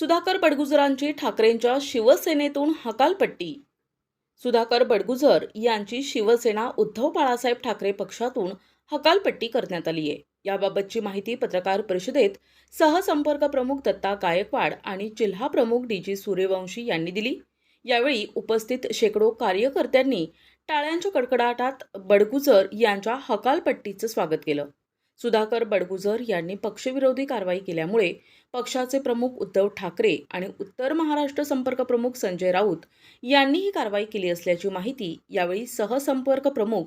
सुधाकर बडगुजरांची ठाकरेंच्या शिवसेनेतून हकालपट्टी. सुधाकर बडगुजर यांची शिवसेना उद्धव बाळासाहेब ठाकरे पक्षातून हकालपट्टी करण्यात आली आहे. याबाबतची माहिती पत्रकार परिषदेत सहसंपर्क प्रमुख दत्ता गायकवाड आणि जिल्हा प्रमुख डी जी सूर्यवंशी यांनी दिली. यावेळी उपस्थित शेकडो कार्यकर्त्यांनी टाळ्यांच्या कडकडाटात बडगुजर यांच्या हकालपट्टीचं स्वागत केलं. सुधाकर बडगुजर यांनी पक्षविरोधी कारवाई केल्यामुळे पक्षाचे प्रमुख उद्धव ठाकरे आणि उत्तर महाराष्ट्र संपर्क प्रमुख संजय राऊत यांनी ही कारवाई केली असल्याची माहिती यावेळी सहसंपर्क प्रमुख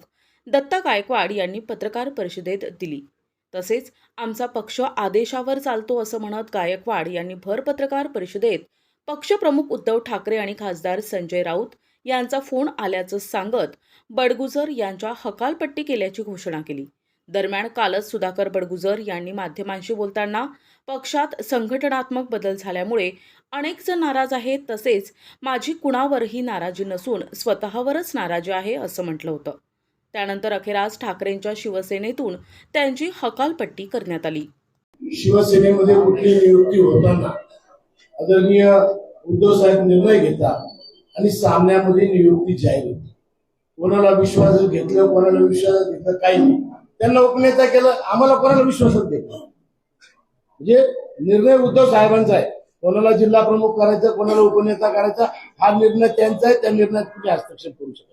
दत्ता गायकवाड यांनी पत्रकार परिषदेत दिली. तसेच आमचा पक्ष आदेशावर चालतो असं म्हणत गायकवाड यांनी भर पत्रकार परिषदेत पक्षप्रमुख उद्धव ठाकरे आणि खासदार संजय राऊत यांचा फोन आल्याचं सांगत बडगुजर यांच्या हकालपट्टी केल्याची घोषणा केली. दरम्यान कालच सुधाकर बडगुजर यांनी माध्यमांशी बोलताना पक्षात संघटनात्मक बदल झाल्यामुळे अनेक जण नाराज आहेत तसेच माझी कुणावरही नाराजी नसून स्वतःवरच नाराजी आहे असं म्हटलं होतं. त्यानंतर अखेर आज ठाकरेंच्या शिवसेनेतून त्यांची हकालपट्टी करण्यात आली. शिवसेनेमध्ये कुठली नियुक्ती होताना आदरणीय उद्धव साहेब निर्णय घेतात आणि सामन्यामध्ये नियुक्ती जाहीर होती. कोणाला विश्वास घेतलं कोणाला विश्वास घेतलं काही नाही. त्यांना उपनेता केलं आम्हाला कोणाला विश्वासच घेतलं म्हणजे निर्णय उद्धव साहेबांचा आहे. कोणाला जिल्हा प्रमुख करायचा कोणाला उपनेता करायचा हा निर्णय त्यांचा आहे त्या निर्णयात कुठे हस्तक्षेप करू शकता